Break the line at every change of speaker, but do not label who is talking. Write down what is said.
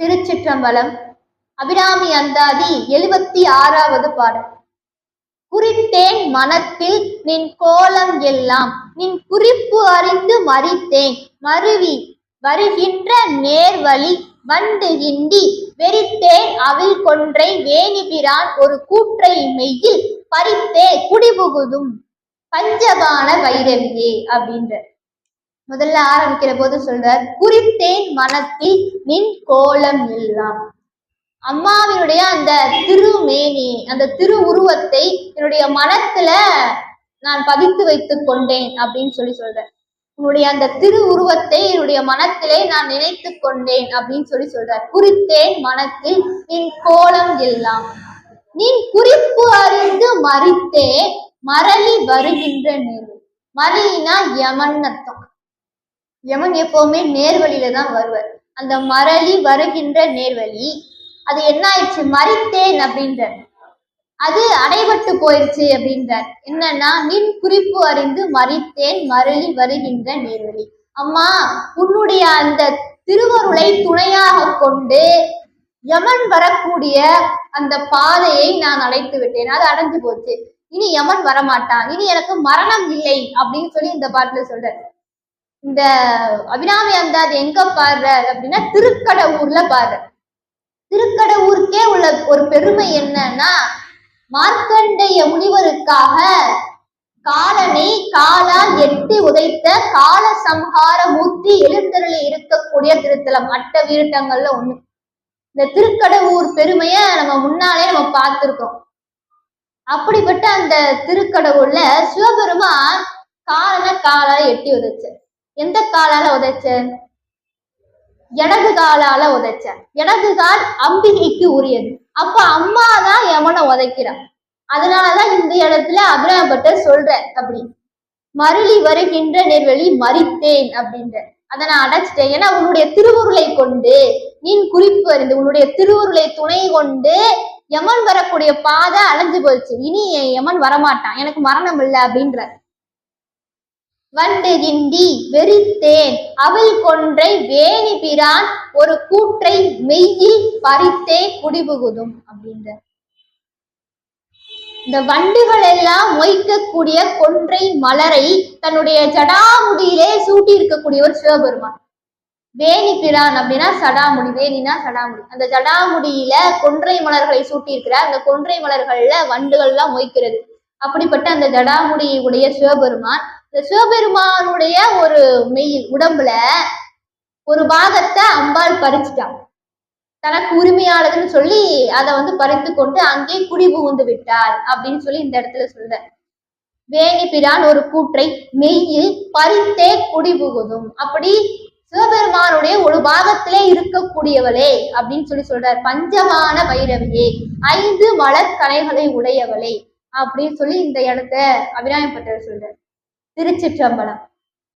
திருச்சிற்றம்பலம். அபிராமி அந்தாதி எழுபத்தி ஆறாவது பாடல். குறித்தேன் மனத்தில் நின் கோலம் எல்லாம் நின் குறிப்பு அறிந்து மறித்தேன். மருவி வருகின்ற நேர்வழி வந்து இந்தி வெறித்தேன் அவில் கொன்றை வேணிபிரான் ஒரு கூற்றை மெய்யில் பறித்தே குடிபுகுதும். பஞ்சபான வைரவியே அப்படின்ற முதல்ல ஆரம்பிக்கிற போது சொல்றார் குறித்தேன் மனத்தில் நின் கோலம் எல்லாம். அம்மாவினுடைய அந்த திருமேனி அந்த திரு உருவத்தை என்னுடைய மனத்துல நான் பதித்து வைத்துக் கொண்டேன் அப்படின்னு சொல்லி சொல்றேன் உன்னுடைய அந்த திரு உருவத்தை என்னுடைய மனத்திலே நான் நினைத்து கொண்டேன் அப்படின்னு சொல்லி சொல்றார். குறித்தேன் மனத்தில் நின் கோலம் எல்லாம். நீ குறிப்பு அறிந்து மறித்தே மரளி வருகின்ற நேரு மரளினா யமன் அர்த்தம். யமன் எப்பவுமே நேர்வழியில தான் வருவார். அந்த மரளி வருகின்ற நேர்வழி அது என்ன ஆயிடுச்சு மறித்தேன் அப்படின்றார். அது அடைபட்டு போயிடுச்சு அப்படின்றார். என்னன்னா நின் குறிப்பு அறிந்து மறித்தேன் மரளி வருகின்ற நேர்வழி. அம்மா உன்னுடைய அந்த திருவருளை துணையாக கொண்டு யமன் வரக்கூடிய அந்த பாதையை நான் அடைத்து விட்டேன். அது அடைஞ்சு போச்சு. இனி யமன் வரமாட்டான். இனி எனக்கு மரணம் இல்லை அப்படின்னு சொல்லி இந்த பாட்டுல சொல்றாரு. இந்த அபிராமி அந்தாதி எங்க பாடுறார் அப்படின்னா திருக்கடவுர்ல பாடுறார். திருக்கடவுருக்கே உள்ள ஒரு பெருமை என்னன்னா மார்க்கண்டைய முனிவருக்காக காலனை காலால் எட்டி உதைத்த கால சம்ஹார மூர்த்தி எழுந்தருளி இருக்கக்கூடிய திருத்தலம் அட்ட வீரட்டங்கள்ல ஒண்ணு. இந்த திருக்கடவுர் பெருமைய நம்ம முன்னாலே நம்ம பார்த்திருக்கோம். அப்படிப்பட்ட அந்த திருக்கடவுர்ல சிவபெருமான் காலனை காலால் எட்டி உதைச்சார். எந்த காலால உதைச்சேன் இடது காலால உதைச்சேன் இடது கால் அம்பிகைக்கு உரியது. அப்ப அம்மா தான் யமனை உதைக்கிறான் அதனாலதான் இந்த இடத்துல அபிராமப்பட்டர் சொல்ற அப்படி. மருளி வருகின்ற நெர்வெளி மறித்தேன் அப்படின்ற. அதை நான் அடைச்சிட்டேன். ஏன்னா உன்னுடைய திருவுருளை கொண்டு நீ குறிப்பு அறிந்து உன்னுடைய திருவுருளை துணை கொண்டு யமன் வரக்கூடிய பாதை அடைஞ்சு போச்சு. இனி என் யமன் வரமாட்டான். எனக்கு மரணம் இல்லை அப்படின்ற. வண்டு கிண்டி வெறித்தேன். அவள் கொன்றை வேணி பிரான் ஒரு கூற்றை மெய்யில் பறித்தே குடிபுகுதும் அப்படின்ற இந்த வண்டுகள் எல்லாம் மொய்க்கக்கூடிய கொன்றை மலரை தன்னுடைய ஜடாமுடியிலே சூட்டி இருக்கக்கூடியவர் சிவபெருமான். வேணி பிரான் அப்படின்னா சடாமுடி வேணினா சடாமுடி. அந்த ஜடாமுடியில கொன்றை மலர்களை சூட்டி அந்த கொன்றை மலர்கள்ல வண்டுகள்லாம் மொய்க்கிறது. அப்படிப்பட்ட அந்த ஜடாமுடி உடைய சிவபெருமான் இந்த சிவபெருமானுடைய ஒரு மெய் உடம்புல ஒரு பாகத்தை அம்பாள் பறிச்சிட்டான் தனக்கு உரிமையாளதுன்னு சொல்லி அதை வந்து பறித்து கொண்டு அங்கே குடி புகுந்து விட்டாள் அப்படின்னு சொல்லி இந்த இடத்துல சொல்ற. வேணி பிரான் ஒரு கூற்றை மெய்யில் பறித்தே குடி புகுதும். அப்படி சிவபெருமானுடைய ஒரு பாகத்திலே இருக்கக்கூடியவளே அப்படின்னு சொல்லி சொல்றார். பஞ்சமான பைரவியே ஐந்து மலர் கலைகளை உடையவளே அப்படின்னு சொல்லி இந்த இடத்த அபிராமப்பட்டர் சொல்றார். திருச்சிற்றம்பலம்.